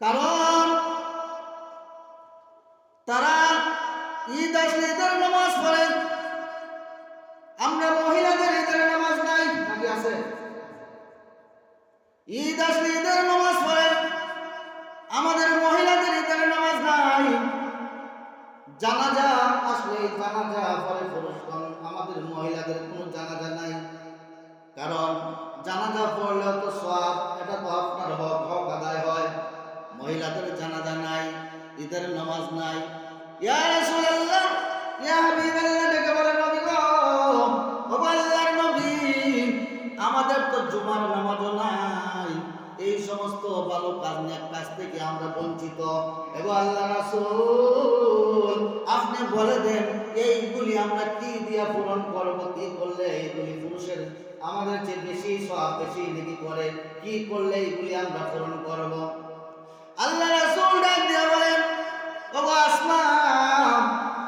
কারণ তারা ঈদ আসলে ঈদের নামাজ পড়ে। আমরা মহিলাদের ঈদের নামাজ নাই, নাকি আছে? ঈদ আসলে ঈদের নামাজ পড়ে। আমাদের মহিলাদের ঈদের নামাজ নাই। জানাজা আসলে জানাজা পরে পুরুষগণ আমাদের মহিলাদের কোনো জানাজা নাই। কারণ জানাজা পড়লেও তো সব এটা তো আপনার হক হক আদায় হয় মহিলাদের জানাজা নাই ঈদের নামাজ নাই। ইয়া রাসূলুল্লাহ, ইয়া হাবিবাল্লাহ, ডেকে বলে, নবী গো, ও আল্লাহর নবী, আমাদের তো জুমার নামাজও নাই। এই সমস্ত ভালো কাজ, নেক কাজ থেকে আমরা বঞ্চিত। এবং আল্লাহ রাসূল, আপনি বলে দেন, এইগুলি আমরা কি দিয়া পূরণ করব, কি করলে এইগুলি পুরুষের আমাদের চেয়ে বেশি সব বেশি নেকি করে, কি করলে এইগুলি আমরা পূরণ করব? আল্লাহ রাসূল ডাক দিয়া বলেন বাবা আসমা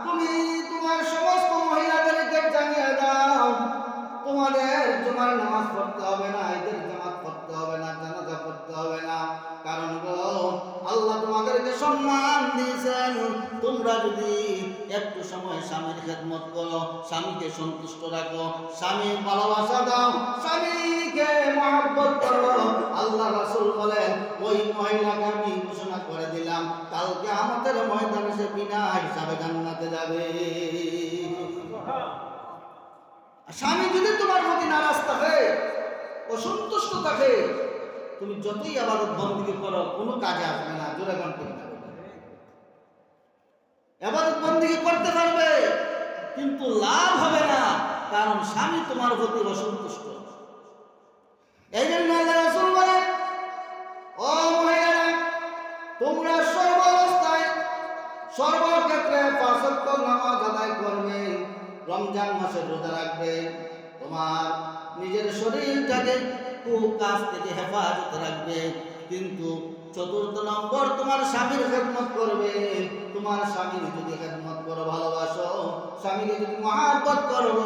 তুমি তোমার সমস্ত মহিলাদেরকে জানিয়ে দাও, তোমাদের জুমার নামাজ পড়তে হবে না, ঈদের জামাত পড়তে হবে না, জানাজা পড়তে হবে না। কারণ আল্লাহ তোমাদেরকে সম্মান দিয়েছেন। তোমরা যদি একটু সময় স্বামীর খেদমত করো, স্বামীকে সন্তুষ্ট রাখো, স্বামীর ভালোবাসা দাও, স্বামীকে মহাব্বত করো। আল্লাহ রাসুল বলেন, ওই মহিলাকে আমি ঘোষণা করে দিলাম, কালকে আমাদের ময়দানে সে বিনা হিসাবে জান্নাতে যাবে। স্বামী যদি তোমার প্রতি নারাজ থাকে, অসন্তুষ্ট থাকে, তুমি যতই আবাদত বন্দিকে করো, কোনো কাজে আসবে না। জোরে আবাদত বন্দিকে করতে পারবে, কিন্তু লাভ হবে না, কারণ স্বামী তোমার প্রতি অসন্তুষ্ট। এই জন্য তোমরা সর্ব সর্বক্ষেত্রে পাঁচ নামাজ আদায় করবে, রমজান মাসে রোজা রাখবে, তোমার নিজের শরীরটাকে কুকাজ থেকে হেফাজত রাখবে, কিন্তু চতুর্থ নম্বর, তোমার স্বামীর খেদমত করবে। তোমার স্বামীর যদি খেদমত করো, ভালোবাসো। স্বামীকে যদি মহাব্বত করো,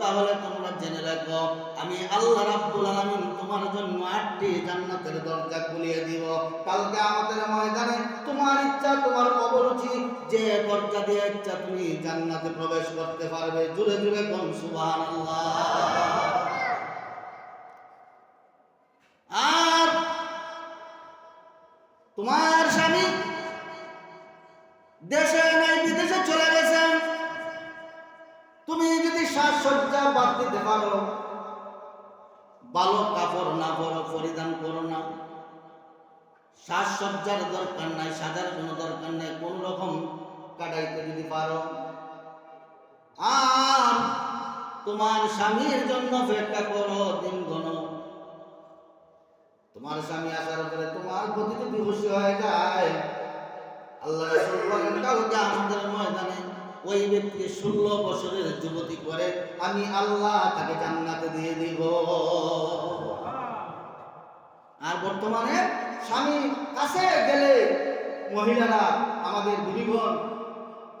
তাহলে তোমরা জেনে রাখো, আমি আল্লাহ রাব্বুল আলামিন তোমার জন্য আটটি জান্নাতের দরজা খুলিয়ে দিব। কালকে আমাদের ময়দানে তোমার ইচ্ছা, তোমার অবরুচি, যে দরজা দিয়ে ইচ্ছা তুমি জান্নাতে প্রবেশ করতে পারবে। জুড়ে জুড়ে কোন সুবহানাল্লাহ আর তোমার স্বামী দেশে নাই, বিদেশে চলে গেছে। তুমি যদি সাজসজ্জা বাদ দিতে পারো ভালো কাপড় না পরো, পরিধান করো না। সাজসজ্জার দরকার নাই, সাজার কোনো দরকার নাই, কোন রকম কাটাইতে যদি পারো। আর তোমার স্বামীর জন্য অপেক্ষা করো, দিন গণ তোমার স্বামী আসার পরে তোমার প্রতি যদি খুশি হয়ে যায়। আল্লাহ কালকে আমাদের ময়দানে ওই ব্যক্তিকে ষোলো বছরের যুবতী করে, আমি আল্লাহ তাকে জান্নাতে দিয়ে দিব। আর বর্তমানে স্বামী কাছে গেলে মহিলারা আমাদের বিবিগণ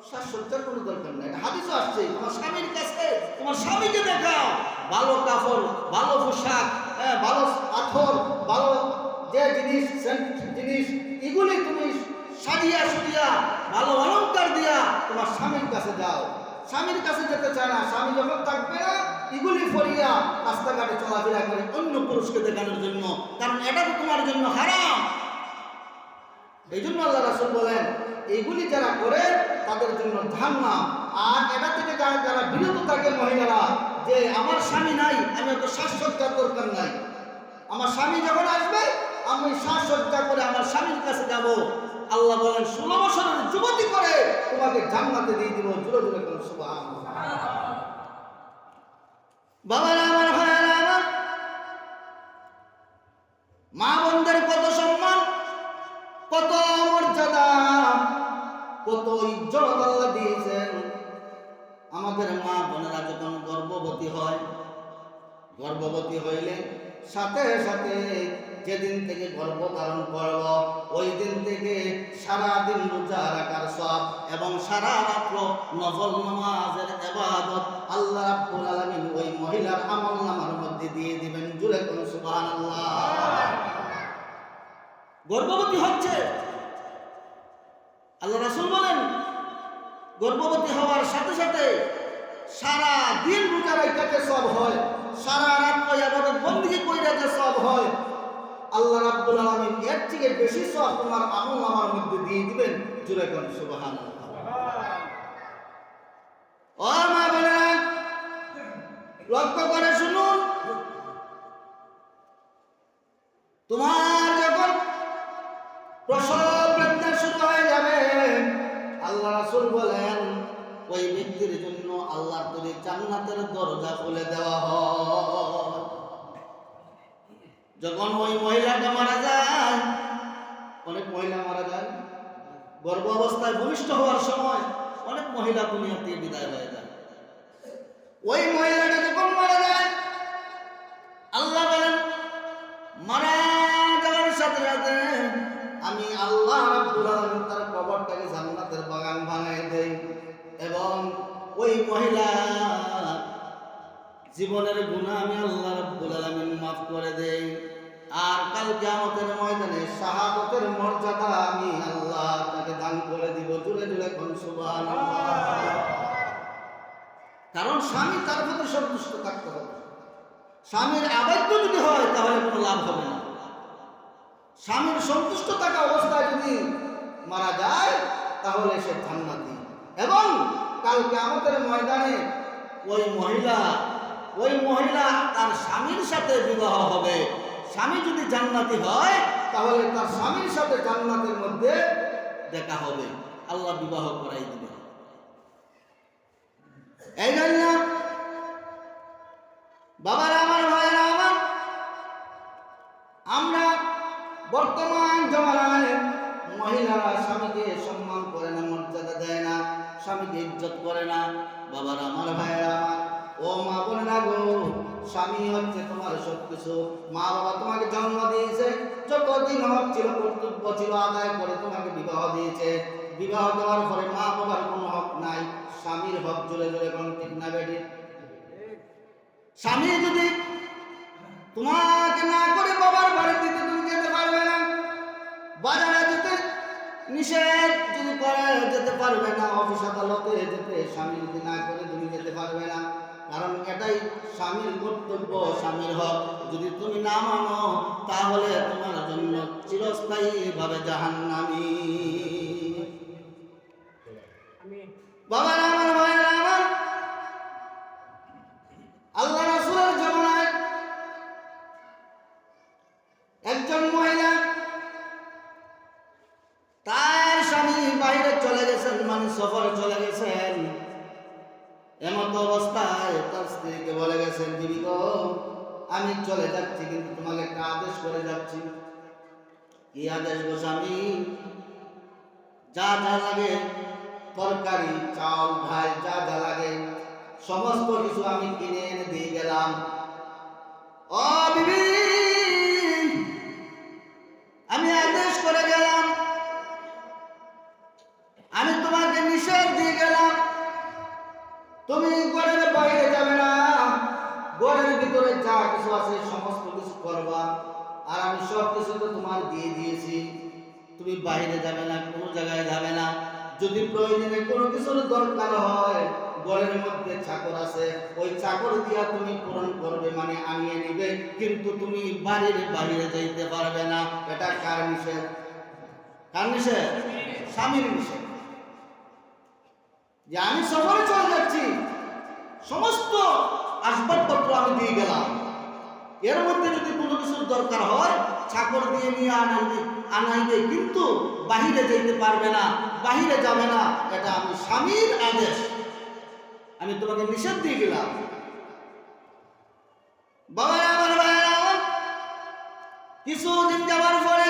সাজসজ্জার কোনো দরকার নাই। হাদিসও আসছে, তোমার স্বামীর কাছে, তোমার স্বামীকে দেখাও। ভালো কাপড়, ভালো পোশাক হ্যাঁ, ভালো পাথর ভালো যে জিনিস জিনিস এগুলি তুমি সাজিয়া সুজিয়া ভালো অলঙ্কার দিয়া তোমার স্বামীর কাছে যাও স্বামীর কাছে যেতে চায় না স্বামী যখন থাকবে না এগুলি ফরিয়া রাস্তাঘাটে চলাফেরা করে অন্য পুরুষকে দেখানোর জন্য। কারণ এটা তো তোমার জন্য হারাম। এই জন্য আল্লাহ রাসুল বলেন এইগুলি যারা করে তাদের জন্য জাহান্নাম। আর এটা থেকে যারা যারা বিরত থাকে মহিলারা যে আমার স্বামী নাই, আমি তো সাজসজ্জার দরকার নাই। আমার স্বামী যখন আসবে, আমি সাজসজ্জা করে আমার স্বামীর কাছে যাব। আল্লাহ বলেন, ষোলো বছরের যুবতী করে তোমাকে জান্নাতে দিয়ে দিব। জুড়ে জুড়ে করে সুবাহ বাবারা, আমার ভাইয়ারা, আমার মা বোনদের কত সম্মান, কত মর্যাদা, কত ইজ্জত আল্লাহ দিয়েছেন। আমাদের মা বোনেরা গর্ভবতী হয়। গর্ভবতী হইলে সাথে সাথে যেদিন থেকে গর্ভ ধারণ করব ওই দিন থেকে সারা দিন রোজা রাখার সব এবং সারা রাত্র নফল নামাজের এবাদত আল্লাহ রাব্বুল আলামিন ওই মহিলার আমল নামার মধ্যে দিয়ে দিবেন। জুড়ে কোন সুবহানাল্লাহ। গর্ভবতী হচ্ছে, আল্লাহ রাসূল বলেন, গর্ভবতী হওয়ার সাথে সাথে সারা দিন রোজা রাখাতে সব হয় সারা রাত আবাদত বন্দিকে কইরাতে সব হয়। আল্লাহ রাব্বুল আলামিন এর থেকে বেশি সব তোমার আমল আমার মধ্যে দিয়ে দিবেন। জুড়ে কোন সুবহানাল্লাহ। ও মা বোনেরা লক্ষ্য করে ওই ব্যক্তির জন্য আল্লাহর তৈরি জান্নাতের দরজা খুলে দেওয়া হয়। যখন ওই মহিলাটা মারা যায়, অনেক মহিলা মারা যায়, গর্ভ অবস্থায় ভূমিষ্ঠ হওয়ার সময় অনেক মহিলা দুনিয়া থেকে বিদায় হয়ে যায়। ওই মহিলাটা যখন মারা যায়, আল্লাহ বলেন, মারা যাওয়ার সাথে সাথে আমি আল্লাহ তার কবরটাকে জান্নাতের বাগান বানাই দেই। এবং ওই মহিলা জীবনের গুনাহ আমি আল্লাহ রাব্বুল আলামিন মাফ করে দেই। আর কাল কিয়ামতের ময়দানে শাহাদাতের মর্যাদা আমি আল্লাহ তাকে দান করে দিব। জুড়ে জুড়ে কোন কারণ স্বামী তার প্রতি সন্তুষ্ট থাকতে হবে। স্বামীর আবেদ্য যদি হয়, তাহলে কোনো লাভ হবে না। স্বামীর সন্তুষ্ট থাকা অবস্থায় যদি মারা যায়, তাহলে সে জান্নাতি এবং কালকে আমাদের ময়দানে ওই মহিলা ওই মহিলা তার স্বামীর সাথে বিবাহ হবে। স্বামী যদি জান্নাতি হয়, তাহলে তার স্বামীর সাথে জান্নাতের মধ্যে দেখা হবে। আল্লাহ বিবাহ করাই দিবে এই জন্য বাবারা, আমার ভাইয়েরা, আমার, আমরা বর্তমান জমানায় মহিলারা স্বামীকে সম্মান স্বামীকে ইজ্জত করে না। বাবারা আমার ভাইয়েরা আমার ও মা বলে, না গো, স্বামী হচ্ছে তোমার সব কিছু মা বাবা তোমাকে জন্ম দিয়েছে, যতদিন হক ছিল কর্তব্য ছিল আদায় করে তোমাকে বিবাহ দিয়েছে। বিবাহ দেওয়ার পরে মা বাবার কোনো হক নাই। স্বামীর হক জোরে জোরে কোন ঠিক না বেটি। স্বামী যদি তোমাকে না করে বাবার বাড়িতে তুমি যেতে পারবে না, বাজারে যেতে নিষেধ করে যেতে পারবে না অফিস আদালতে যেতে স্বামী যদি না করে তুমি যেতে পারবে না। কারণ এটাই স্বামীর কর্তব্য স্বামীর হক। যদি তুমি না মানো তাহলে তোমার জন্য চিরস্থায়ী ভাবে জাহান্নামী। বাবার আমার ভাইয়ের আমি চলে যাচ্ছি, কিন্তু তোমাকে একটা আদেশ করে যাচ্ছি। কি আদেশ গো স্বামী যা যা লাগে, তরকারি চাল ভাই, যা যা লাগে, সমস্ত কিছু আমি কিনে এনে দিয়ে গেলাম। আমি আদেশ করে গেলাম। আমি তোমাকে নিষেধ দিয়ে গেলাম। তুমি না ভিতরে যা কিছু আছে সমস্ত কিছু করবা? আর আমি সব কিছু তো তোমার দিয়ে দিয়েছি। তুমি বাইরে যাবে না, কোনো জায়গায় যাবে না। যদি প্রয়োজনে কোনো কিছুর দরকার হয়, ঘরের মধ্যে চাকর আছে, ওই চাকর দিয়া তুমি পূরণ করবে মানে আনিয়ে নিবে। কিন্তু তুমি বাড়ির বাইরে যাইতে পারবে না। এটা কার নিষেধ? কার নিষেধ? স্বামীর নিষেধ। যে আমি সফরে চলে যাচ্ছি, সমস্ত আসবাবপত্র আমি দিয়ে গেলাম। এর মধ্যে যদি কোনো কিছুর দরকার হয় চাকর দিয়ে নিয়ে আনাইবে আনাইবে, কিন্তু বাহিরে যেতে পারবে না, বাহিরে যাবে না, এটা আমি স্বামীর আদেশ। আমি তোমাকে নিষেধ দিয়ে গেলাম। বাবা আমার কিছুদিন যাওয়ার পরে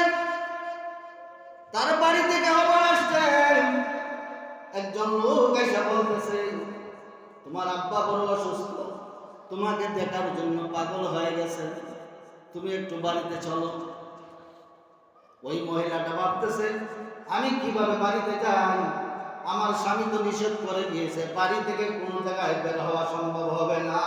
তার বাড়ি থেকে খবর আসছে একজন লোক এসে বলতেছে, তোমার আব্বা বড় অসুস্থ। তোমাকে দেখার জন্য পাগল হয়ে গেছে। তুমি একটু বাড়িতে চলো। ওই মহিলাটা ভাবতেছে, আমি কীভাবে বাড়িতে যাই? আমার স্বামী তো নিষেধ করে দিয়েছে, বাড়ি থেকে কোনো জায়গায় বের হওয়া সম্ভব হবে না।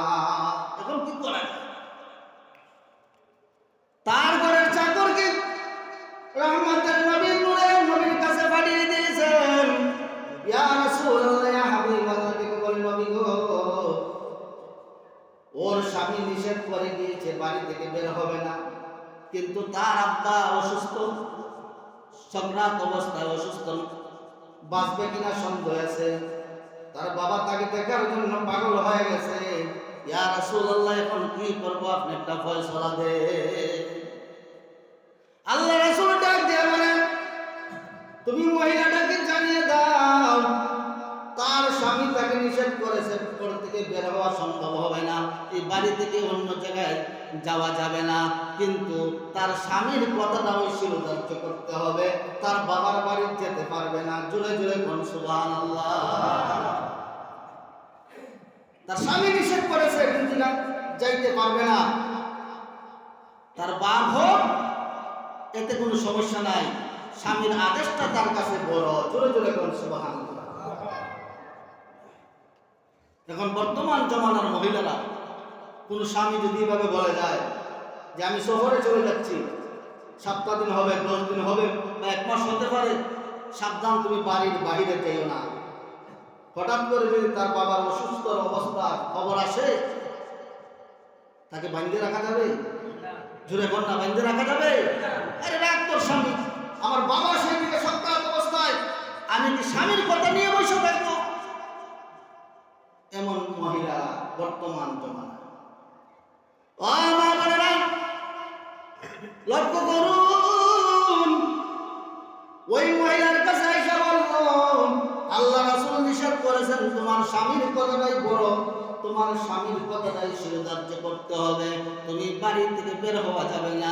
সংক্রান্ত অবস্থায় অসুস্থ বাঁচবে কিনা সন্দেহ আছে? তার বাবা তাকে দেখার জন্য পাগল হয়ে গেছে। ইয়া রাসূলুল্লাহ এখন কি করব? আপনি একটা ফয়সালা দে। আল্লাহ রাসূল ডাক দিয়ে বলেন তুমি মহিলাটাকে জানিয়ে দাও তার স্বামী তাকে নিষেধ করেছে ঘর থেকে বের হওয়া সম্ভব হবে না। এই বাড়ি থেকে অন্য জায়গায় যাওয়া যাবে না। কিন্তু তার স্বামীর কথাটা ওই শিরোধার্য করতে হবে। তার বাবার বাড়ি যেতে পারবে না। জোরে জোরে কোন সুবান তার স্বামী নিষেধ করেছে, কিন্তু না, যাইতে পারবে না। তার বাপ হোক, এতে কোনো সমস্যা নাই। স্বামীর আদেশটা তার কাছে বড়। জোরে জোরে কোন সুবাহান এখন বর্তমান জমানার মহিলারা কোনো স্বামী যদি এভাবে বলে যায় যে আমি শহরে চলে যাচ্ছি সপ্তাহ দিন হবে, দশ দিন হবে বা এক মাস হতে পারে, সাবধান তুমি বাড়ির বাইরে যেও না। হঠাৎ করে যদি তার বাবার অসুস্থ অবস্থা খবর আসে, তাকে বাঁধতে রাখা যাবে? জুড়ে কন্যা বাঁধতে রাখা যাবে? আরে তোর স্বামী, আমার বাবা সেই দিকে সপ্তাহ অবস্থায়, আমি কি স্বামীর কথা নিয়ে বসে থাকব? এমন মহিলা বর্তমান জমানা লক্ষ্য করুন ওই মহিলার কাছে এসে বলল আল্লাহ নিষেধ করেছেন তোমার স্বামীর কথাটাই বড় তোমার স্বামীর কথাটাই শিরোধার্য করতে হবে তুমি বাড়ি থেকে বের হওয়া যাবে না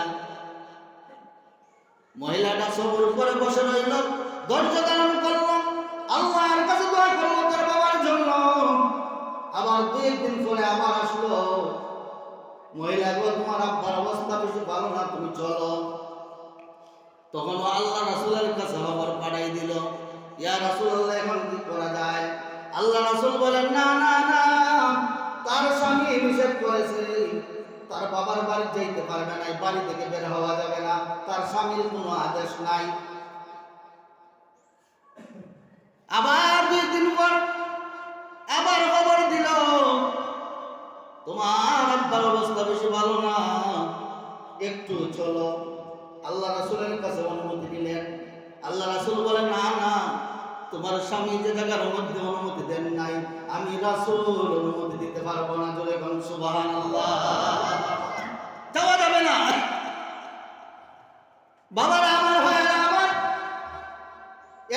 মহিলাটা সবর করে বসে রইল ধৈর্য ধারণ করল আল্লাহর কাছে দোয়া করল বাবার জন্য আবার দুই একদিন পরে আবার আসলো। মহিলা গো, তোমার আব্বার অবস্থা বেশি ভালো না, তুমি চলো। তখন আল্লাহ রাসূলের কাছে খবর পাঠাই দিল, ইয়া রাসূলুল্লাহ, এখন কি করা যায়? আল্লাহ রাসূল বলেন, না না না, তার স্বামী নিষেধ করেছে। তার বাবার বাড়ি যাইতে পারবে না বাড়ি থেকে বের হওয়া যাবে না, তার স্বামীর কোনো আদেশ নাই। আবার আব্বার অবস্থা বেশি ভালো না। একটু চলো। আল্লাহ রাসুলের কাছে অনুমতি দিলেন আল্লাহ রাসুল বলেন না না, তোমার স্বামী যে জায়গার মধ্যে অনুমতি দেন নাই, আমি রাসূল অনুমতি দিতে পারব না। জোরে কোন সুবহানাল্লাহ। যাওয়া যাবে না। বাবারা, আমার ভাইয়েরা, আমার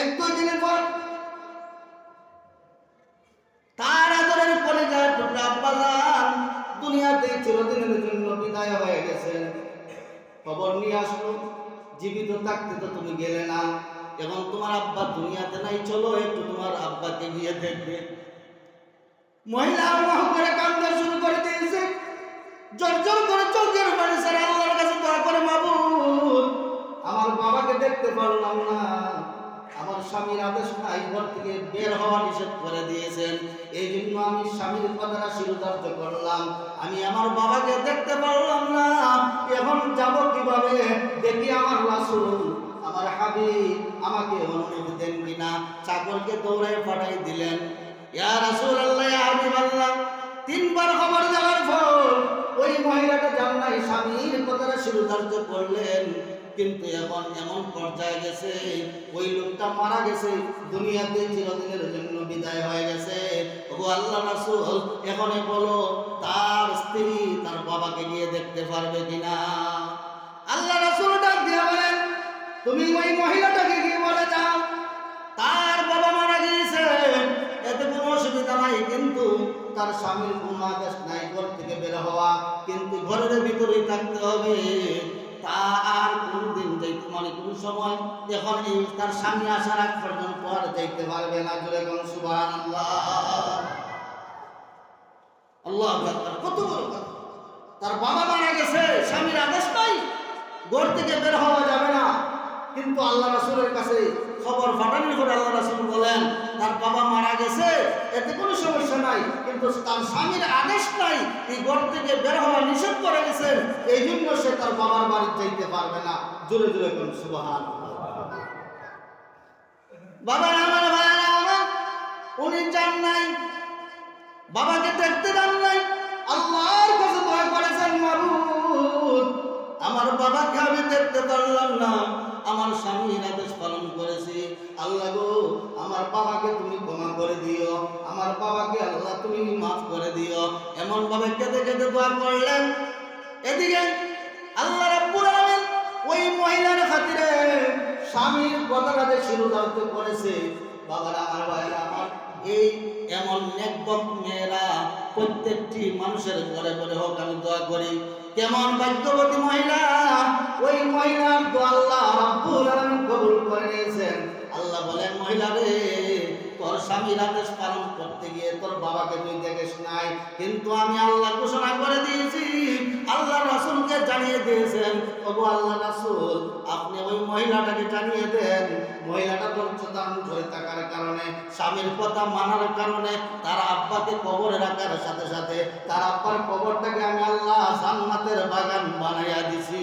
এক দিনের পর গেছেন, খবর নিয়ে আসলো জীবিত থাকতে তো তুমি গেলে না। এখন তোমার আব্বা দুনিয়াতে নাই, চলো একটু তোমার আব্বাকে গিয়ে দেখবে। মহিলা আল্লাহ করে শুরু করে দিয়েছে। জোর জোর করে চোখের পানি স্যার আল্লাহর কাছে করে, মাবুদ, আমার বাবাকে দেখতে পারলাম না। আমার স্বামীর আদেশ নাই ঘর থেকে বের হওয়া নিষেধ করে দিয়েছেন। এই জন্য আমি স্বামীর কথাটা শিরোধার্য করলাম। আমি আমার বাবাকে দেখতে পারলাম না। এখন যাব কীভাবে? দেখি আমার রাসূল, আমার হাবি আমাকে অনুমতি দেন কিনা। চাকরকে দৌড়ায় পাঠাই দিলেন। ইয়া ইয়া হাবিবাল্লাহ, তিনবার খবর দেওয়ার পর ওই মহিলাটা জান নাই স্বামীর কথাটা শিরোধার্য করলেন। কিন্তু এখন এমন পর্যায়ে গেছে, ওই লোকটা মারা গেছে, দুনিয়াতে চিরদিনের জন্য বিদায় হয়ে গেছে। ও আল্লাহ রাসুল এখন বলো, তার স্ত্রী তার বাবাকে গিয়ে দেখতে পারবে কিনা? আল্লাহ রাসূল ডাক দিয়ে বলেন, তুমি ওই মহিলাটাকে গিয়ে বলে যাও। তার বাবা মারা গিয়েছে, এতে কোনো অসুবিধা নাই, কিন্তু তার স্বামীর কোনো আদেশ নাই, ঘর থেকে বের হওয়া, কিন্তু ঘরের ভিতরেই থাকতে হবে। আর কোনদিন যাইতে মানে কোন সময়? এখন তার স্বামী আসার আগ পর্যন্ত পর যাইতে পারবে না, জোরে কোন সুবাহ আল্লাহ কত বড় কথা। তার বাবা মারা গেছে, স্বামীর আদেশ নাই। ঘর থেকে বের হওয়া যাবে না। কিন্তু আল্লাহ রাসূলের কাছে খবর পাঠানোর পরে আল্লাহ রাসূল বলেন, তার বাবা মারা গেছে, এতে কোনো সমস্যা নাই, কিন্তু তার স্বামীর আদেশ নাই, এই ঘর থেকে বের হওয়া নিষেধ করে গেছেন এই জন্য সে তার বাবার বাড়ি যাইতে পারবে না। জোরে জোরে কোন সুবহান বাবা, আমার ভাইরা আমার, উনি যান নাই, বাবাকে দেখতে যান নাই, আল্লাহর কাছে করেছেন মাবুদ স্বামীর আদেশ পালন করেছি। আল্লাহ গো, আমার বাবাকে তুমি ক্ষমা করে দিও। আমার বাবাকে আল্লাহ তুমি মাফ করে দিও। এমন ভাবে কেঁদে কেঁদে দোয়া করলেন। এদিকে আল্লাহ রাব্বুল ওই মহিলার খাতিরে স্বামীর কথাটা যে শিরোধার্য করেছে, বাবারা, আমার ভাইয়েরা, আমার এই এমন নেকবক মেয়েরা প্রত্যেকটি মানুষের ঘরে ঘরে হোক, আমি দোয়া করি। কেমন ভাগ্যবতী মহিলা ওই মহিলার তো আল্লাহ কবুল করে নিয়েছেন। আল্লাহ বলেন মহিলা রে তোর স্বামীর আদেশ পালন করতে গিয়ে তোর বাবাকে তুই দেখিস নাই। কিন্তু আমি আল্লাহ ঘোষণা করে দিয়েছি, আল্লাহ রাসূলকে জানিয়ে দিয়েছেন, ওগো আল্লাহ রাসূল, আপনি ওই মহিলাটাকে জানিয়ে দেন। মহিলাটা ধৈর্য ধারণ করে থাকার কারণে, স্বামীর কথা মানার কারণে, তার আব্বাকে কবরে রাখার সাথে সাথে, তার আব্বার কবরটাকে আমি আল্লাহ জান্নাতের বাগান বানাইয়া দিছি।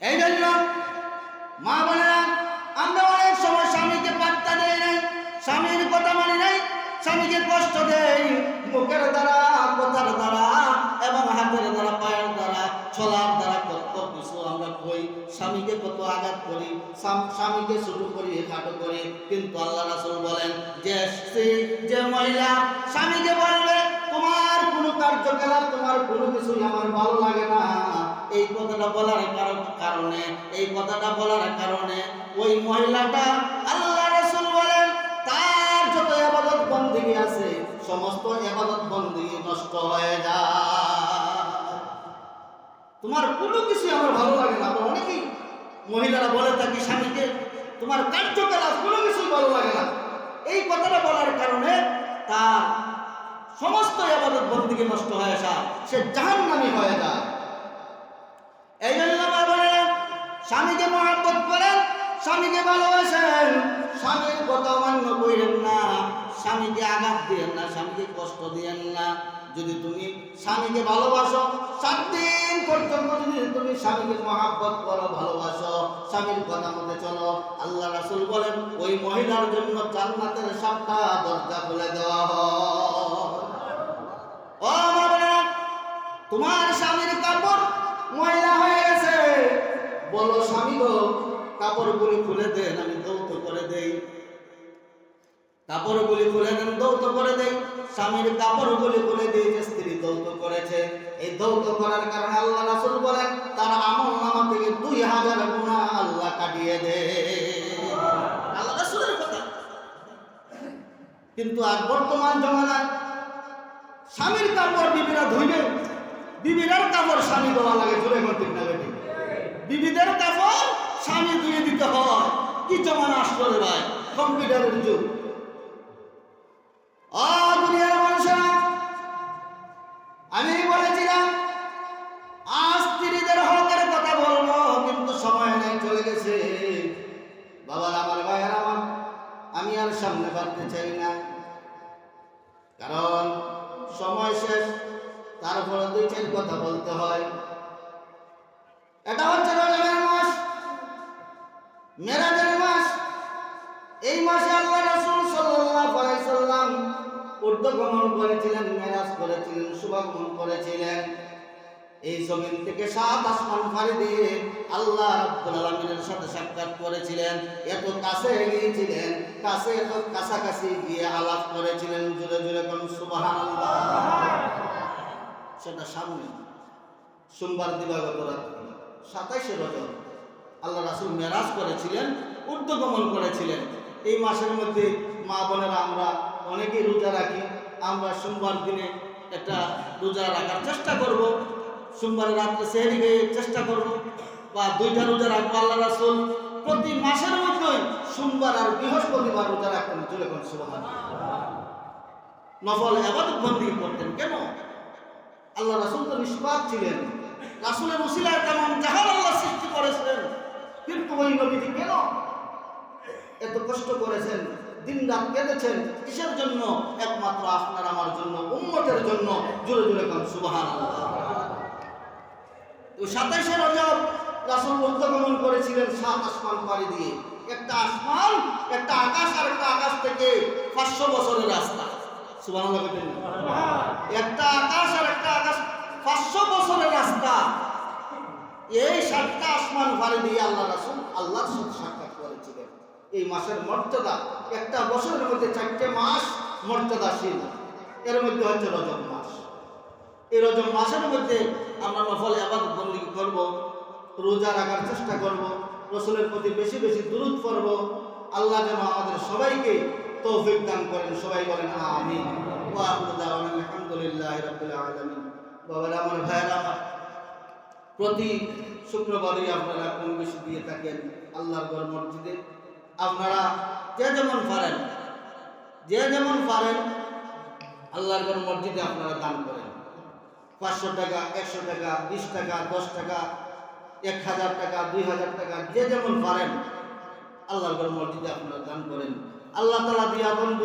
এই জন্য মা বোনেরা মুখের দ্বারা, কথার দ্বারা, এবং হাতের দ্বারা, পায়ের দ্বারা, ছলার দ্বারা কত কিছু আমরা কই? স্বামীকে কত আঘাত করি? স্বাম- স্বামীকে ছোট করি, খাটো করি। কিন্তু আল্লাহ রাসূল বলেন, যে স্ত্রী, যে মহিলা, স্বামীকে বলবে, তোমার কোনো কার্যকলাপ, তোমার কোনো কিছুই আমার ভালো লাগে না। এই কথাটা বলার কারণ- এই কথাটা বলার কারণে ওই মহিলাটা আল্লাহ রাসূল বলেন, তার যত ইবাদত বন্দিগি আছে সমস্ত ইবাদত বন্দিগি নষ্ট হয়ে যায়। তোমার কোনো কিছু আমার ভালো লাগে না। আমরা অনেকেই মহিলারা বলে থাকি, স্বামীকে, তোমার কার্যকলাপ কোনো কিছুই ভালো লাগে না। এই কথাটা বলার কারণে তার সমস্ত আবাদত বন্দিকে নষ্ট হয়ে যায়, সে জাহান্নামী হয়ে যায়। এই জন্য স্বামীকে মহাব্বত করেন, স্বামীকে ভালোবাসেন, স্বামীর কথা অমান্য করেন না। স্বামীকে আঘাত দিয়েন না, স্বামীকে কষ্ট দিয়েন না। যদি তুমি স্বামীকে ভালোবাসো, সাত দিন পর্যন্ত যদি তুমি স্বামীকে মহাব্বত করো, ভালোবাসো, স্বামীর কথা মতে চলো, আল্লাহ রাসূল বলেন, ওই মহিলার জন্য জান্নাতের সাতটা দরজা খুলে দেওয়া হয়। তোমার স্বামীর কাপড় ময়লা হয়ে গেছে। বলো, স্বামী গো, কাপড়গুলি খুলে দেন, আমি দেই কাপড়গুলি খুলে দেন দৌত করে দেয়। স্বামীর কাপড়গুলি খুলে দিয়ে যে স্ত্রী দৌত করেছে এই দৌত করার কারণে আল্লাহ রাসূল বলেন তার আমল নামা থেকে দুই হাজার গুণা আল্লাহ কাটিয়ে দে। আল্লাহ রাসূলের কথা। কিন্তু আর বর্তমান জমানায় স্বামীর কাপড় বিবিরা ধুইবে বিবিরার কাপড় স্বামী দেওয়া লাগে জোরে ঠিক না বেটি বিবিদের কাপড় স্বামী ধুয়ে দিতে হয়। কি জমানা আসলো ভাই? কম্পিউটারের যুগ। দুনিয়ার বলেছিলাম, আজ কিন্তু সময় নেই, চলে গেছে। আমি আর সামনে বাড়তে চাই না। কারণ সময় শেষ, তারপরে দুই চার কথা বলতে হয়। এটা হচ্ছে মেরাজের ঊর্ধ্বগমন করেছিলেন, মেরাজ করেছিলেন, শুভাগমন করেছিলেন। এই জমিন থেকে সাত আসমান ফাড়ি দিয়ে আল্লাহ রাব্বুল সাথে সাক্ষাৎ করেছিলেন। এত কাছে গিয়েছিলেন, কাছে এত কাছাকাছি গিয়ে আলাপ করেছিলেন, জোরে জোরে কোন, সুবহানাল্লাহ। সেটা সামনে। সোমবার দিবাগত রাত্রি, সাতাইশে রজব, আল্লাহ রাসূল মেরাজ করেছিলেন, ঊর্ধ্বগমন করেছিলেন। এই মাসের মধ্যে মা বোনেরা আমরা অনেকেই রোজা রাখি আমরা সোমবার দিনে একটা রোজা রাখার চেষ্টা করব। সোমবার রাত্রে সেহরি খেয়ে চেষ্টা করব। বা দুইটা রোজা রাখব আল্লাহ রাসূল। প্রতি মাসের মধ্যেই সোমবার আর বৃহস্পতিবার রোজা রাখতেন চলে কোন নফল এবাদত বন্দী করতেন কেন? আল্লাহ রাসূল তো নিষ্পাপ ছিলেন। রাসূলের উসিলায় তেমন জাহান আল্লাহ সৃষ্টি করেছিলেন। কিন্তু ওই নবীজি কেন এত কষ্ট করেছেন? দিন রাত কেঁদেছেন। কিসের জন্য? একমাত্র আপনার আমার জন্য উম্মতের জন্য। জোরে জোরে কান সুবহান সাতাইশে রজব রাসূল উদ্গমন করেছিলেন সাত আসমান পাড়ি দিয়ে। একটা আসমান একটা আকাশ আর একটা আকাশ থেকে পাঁচশো বছরের রাস্তা। না? একটা আকাশ আর একটা আকাশ পাঁচশো বছরের রাস্তা। এই সাতটা আসমান ভারে দিয়ে আল্লাহ রাসুল আল্লাহর সাথে সাক্ষাৎ করেছিলেন এই মাসের মর্যাদা একটা বছরের মধ্যে চারটে মাস মর্যাদাশীল। এর মধ্যে হচ্ছে রজব মাস। এই রজব মাসের মধ্যে আমরা নফল আবাদ বন্দি করব, রোজা রাখার চেষ্টা করব, রসুলের প্রতি বেশি বেশি দূরত করব আল্লাহ যেন আমাদের সবাইকে তৌফিক দান করেন। সবাই বলেন দাওয়ানা আলহামদুলিল্লাহি বাবারা আমার, ভাইয়েরা আমার, প্রতি শুক্রবারই আপনারা কম বেশি দিয়ে থাকেন আল্লাহর ঘর মসজিদে। আপনারা যে যেমন পারেন, যে যেমন পারেন, আল্লাহর ঘর মসজিদে আপনারা দান করেন। পাঁচশো টাকা, একশো টাকা, বিশ টাকা, দশ টাকা, এক হাজার টাকা, দুই হাজার টাকা, যে যেমন পারেন, আল্লাহর ঘর মসজিদে আপনারা দান করেন। আল্লাহ তালা দিয়ে আপন বন্ধু